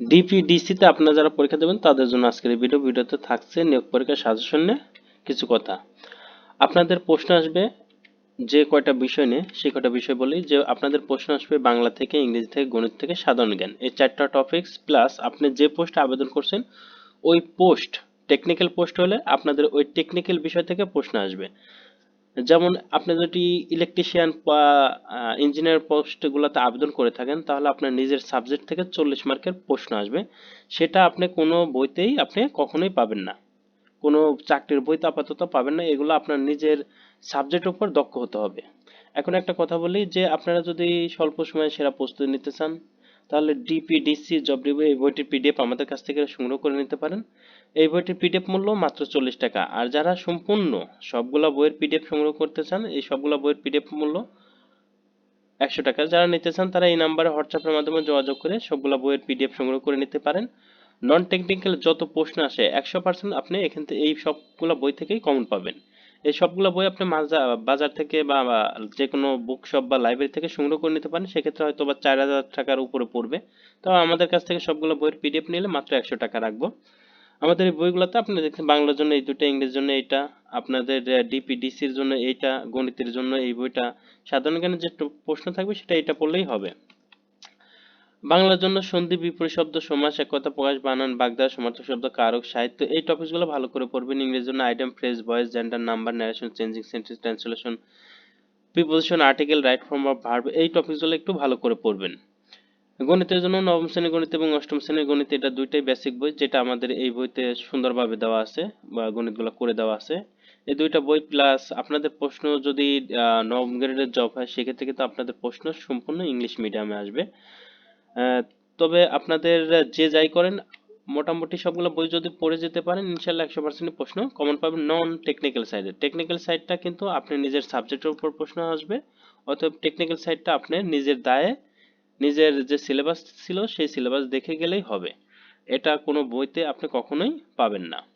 ডিপিডিসিতে আপনারা যারা পরীক্ষা দেবেন, তাদের জন্য আজকের এই ভিডিও ভিডিওতে থাকছে নিয়োগ পরীক্ষার সাজেশন নিয়ে কিছু কথা। আপনাদের প্রশ্ন আসবে যে কয়টা বিষয় নিয়ে, সেই কয়টা বিষয় বলি যে আপনাদের প্রশ্ন আসবে বাংলা থেকে, ইংরেজি থেকে, গণিত থেকে, সাধারণ জ্ঞান। এই চারটা টপিকস প্লাস আপনি যে পোস্টে আবেদন করছেন, ওই পোস্ট টেকনিক্যাল পোস্ট হলে আপনাদের ওই টেকনিক্যাল বিষয় থেকে প্রশ্ন আসবে। যেমন আপনি যদি ইলেকট্রিশিয়ান বা ইঞ্জিনিয়ার পোস্টগুলোতে আবেদন করে থাকেন, তাহলে আপনার নিজের সাবজেক্ট থেকে চল্লিশ মার্কের প্রশ্ন আসবে। সেটা আপনি কোনো বইতেই আপনি কখনোই পাবেন না। কোনো চাকরির বইতে আপাতত পাবেন না, এগুলো আপনার নিজের সাবজেক্টের উপর দক্ষ হতে হবে। এখন একটা কথা বলি যে, আপনারা যদি স্বল্প সময়ে সেরা প্রস্তুতি নিতে চান তাহলে ডিপিডিসি জব রিভিউ এই বইটির পিডিএফ আমাদের কাছ থেকে সংগ্রহ করে নিতে পারেন। এই বইটির পিডিএফ মূল্য মাত্র চল্লিশ টাকা। আর যারা সম্পূর্ণ সবগুলা বইয়ের পিডিএফ সংগ্রহ করতে চান, এই সবগুলা বইয়ের পিডিএফ মূল্য একশো টাকা। যারা নিতে চান, তারা এই নাম্বারে হোয়াটসঅ্যাপের মাধ্যমে যোগাযোগ করে সবগুলা বইয়ের পিডিএফ সংগ্রহ করে নিতে পারেন। নন টেকনিক্যাল যত প্রশ্ন আসে, একশো পার্সেন্ট আপনি এখান থেকে এই সবগুলো বই থেকেই কমন পাবেন। এই সবগুলো বই আপনি বাজার থেকে বা যে কোনো বুক শপ বা লাইব্রেরি থেকে সংগ্রহ করে নিতে পারেন। সেক্ষেত্রে হয়তো বা চার হাজার টাকার উপরে পড়বে। তো আমাদের কাছ থেকে সবগুলো বইয়ের পিডিএফ নিলে মাত্র একশো টাকা রাখব। আমাদের এই বইগুলোতে আপনি দেখছেন বাংলার জন্য এই দুটো ইংরেজির জন্য এইটা, আপনাদের ডিপিডিসির জন্য এইটা, গণিতের জন্য এই বইটা। সাধারণ জ্ঞানের যে প্রশ্ন থাকবে সেটা এটা পড়লেই হবে। বাংলার জন্য সন্ধি, বিপরীত শব্দ, সমাস একতা প্রকাশ, বানান, বাগদার, সমার্থক শব্দ, কারক, সাহিত্য, এই টপিকসগুলো ভালো করে পড়বেন। ইংরেজির জন্য item phrase voice gender number narration changing sentence translation preposition article right form of verb এই টপিকসগুলো একটু ভালো করে পড়বেন। গণিতের জন্য নবম শ্রেণির গণিত এবং অষ্টম শ্রেণির গণিত এটা দুইটাই বেসিক বই, যেটা আমাদের এই বইতে সুন্দরভাবে দেওয়া আছে বা গণিতগুলো করে দেওয়া আছে। এই দুইটা বই প্লাস আপনাদের প্রশ্ন যদি নবম গ্রেডের জব হয়, সেক্ষেত্রে কিন্তু আপনাদের প্রশ্ন সম্পূর্ণ ইংলিশ মিডিয়ামে আসবে। তবে আপনাদের যে যাই করেন, মোটামুটি সবগুলো বই যদি পড়ে যেতে পারেন ইনশাল্লাহ একশো পার্সেন্ট প্রশ্ন কমন পাবেন নন টেকনিক্যাল সাইডে টেকনিক্যাল সাইডটা কিন্তু আপনি নিজের সাবজেক্টের উপর প্রশ্ন আসবে অথবা টেকনিক্যাল সাইডটা আপনি নিজের দায়ে, নিজের যে সিলেবাস ছিল সেই সিলেবাস দেখে গেলেই হবে। এটা কোনো বইতে আপনি কখনোই পাবেন না।